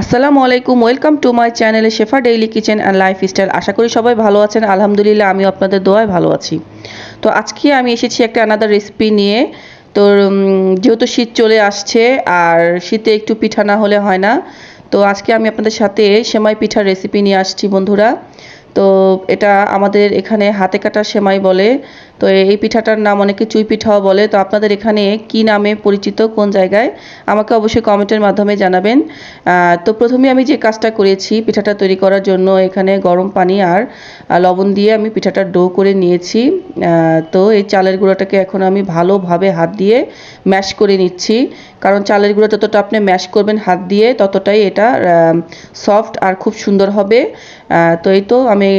আসসালামু আলাইকুম, welcome to my চ্যানেলে Shefa daily kitchen and lifestyle. আশা করি সবাই ভালো আছেন। আলহামদুলিল্লাহ আমি আপনাদের দোয়ায় ভালো আছি। তো আজকে আমি এসেছি একটা আনাদার রেসিপি নিয়ে। তো যেহেতু শীত চলে আসছে, আর শীতে একটু পিঠা না হলে হয় না, তো আজকে আমি আপনাদের সাথে সেমাই পিঠার রেসিপি নিয়ে আসছি বন্ধুরা। তো এটা আমাদের এখানে হাতে কাটা সেমাই বলে, তো এই পিঠাটার নাম অনেকে চুই পিঠাও বলে, তো আপনাদের এখানে কি নামে পরিচিত, কোন জায়গায়, আমাকে অবশ্যই কমেন্টের মাধ্যমে জানাবেন। তো প্রথমে আমি যে কাজটা করেছি পিঠাটা তৈরি করার জন্য, এখানে গরম পানি আর লবণ দিয়ে আমি পিঠাটার ডো করে নিয়েছি। তো এই চালের গুঁড়োটাকে এখন আমি ভালোভাবে হাত দিয়ে ম্যাশ করে নিচ্ছি। কারণ চালের গুঁড়ো যতটা আপনি ম্যাশ করবেন হাত দিয়ে, ততটাই এটা সফট আর খুব সুন্দর হবে। তো এই তো আমি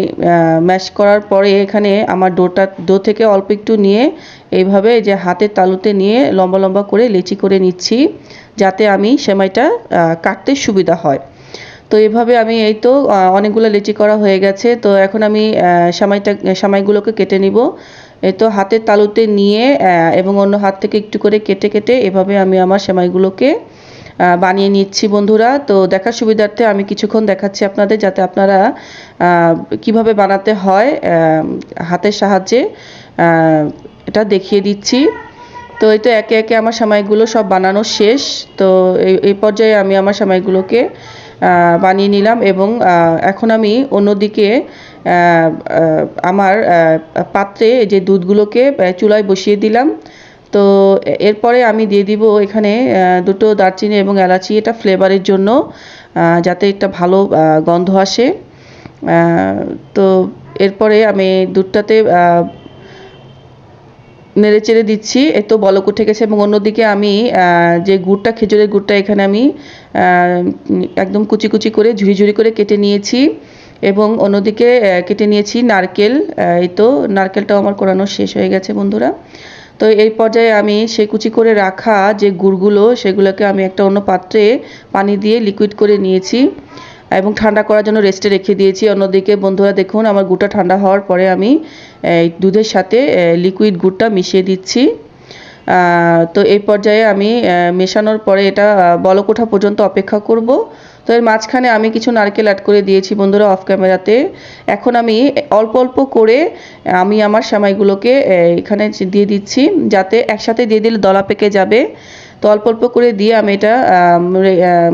ম্যাশ করার পরে এখানে আমার ডোটা, ডো থেকে অল্প একটু নিয়ে এইভাবে যে হাতের তালুতে নিয়ে লম্বা লম্বা করে লেচি করে নিচ্ছি, যাতে আমি সেমাইটা কাটতে সুবিধা হয়। তো এভাবে আমি এই তো অনেকগুলো লেচি করা হয়ে গেছে। তো এখন আমি সেমাইটা, সেমাইগুলোকে কেটে নিব। এই তো হাতের তালুতে নিয়ে এবং অন্য হাত থেকে একটু করে কেটে কেটে এভাবে আমি আমার সেমাইগুলোকে বানিয়ে নিচ্ছি বন্ধুরা। তো দেখার সুবিধার্থে আমি কিছুক্ষণ দেখাচ্ছি আপনাদের যাতে আপনারা কীভাবে বানাতে হয় হাতের সাহায্যে এটা দেখিয়ে দিচ্ছি। তো এই তো একে একে আমার সামাইগুলো সব বানানো শেষ। তো এই পর্যায়ে আমি আমার সামাইগুলোকে বানিয়ে নিলাম এবং এখন আমি অন্যদিকে আমার পাত্রে যে দুধগুলোকে চুলায় বসিয়ে দিলাম। তো এরপরে আমি দিয়ে দিব এখানে দুটো দারচিনি এবং এলাচি। এটা ফ্লেভারের জন্য যাতে একটা ভালো গন্ধ আসে। তো এরপরে আমি দুধটাতে নেড়ে চেড়ে দিচ্ছি। এই তো বলক উঠে গেছে এবং অন্যদিকে আমি যে গুড়টা, খেজুরের গুড়টা এখানে আমি একদম কুচি কুচি করে ঝুড়ি ঝুড়ি করে কেটে নিয়েছি। এবং অন্যদিকে কেটে নিয়েছি নারকেল। এই তো, নারকেলটাও আমার কোরানো শেষ হয়ে গেছে বন্ধুরা। তো এই পর্যায়ে আমি সেই কুচি করে রাখা যে গুড়গুলো, সেগুলোকে আমি একটা অন্য পাত্রে পানি দিয়ে লিকুইড করে নিয়েছি এবং ঠান্ডা করার জন্য রেস্টে রেখে দিয়েছি। অন্যদিকে বন্ধুরা দেখুন, আমার গুড়টা ঠান্ডা হওয়ার পরে আমি দুধের সাথে লিকুইড গুড়টা মিশিয়ে দিচ্ছি। তো এই পর্যায়ে আমি মেশানোর পরে এটা বলকোঠা পর্যন্ত অপেক্ষা করব। তো এর মাঝখানে আমি কিছু নারকেল অ্যাড করে দিয়েছি বন্ধুরা অফ ক্যামেরাতে এখন আমি অল্প অল্প করে আমি আমার সেমাইগুলোকে এখানে দিয়ে দিচ্ছি, যাতে একসাথে দিয়ে দিলে দলা পেকে যাবে। তো অল্প অল্প করে দিয়ে আমি এটা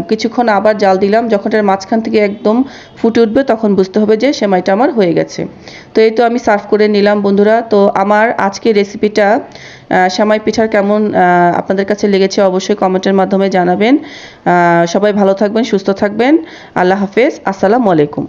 কিছুক্ষণ আবার জাল দিলাম। যখন এটার মাঝখান থেকে একদম ফুটে উঠবে তখন বুঝতে হবে যে সেমাইটা আমার হয়ে গেছে। তো এই তো আমি সার্ভ করে নিলাম বন্ধুরা। তো আমার আজকে রেসিপিটা সেমাই পিঠার কেমন আপনাদের কাছে লেগেছে অবশ্যই কমেন্টের মাধ্যমে জানাবেন। সবাই ভালো থাকবেন, সুস্থ থাকবেন। আল্লাহ হাফেজ। আসসালামু আলাইকুম।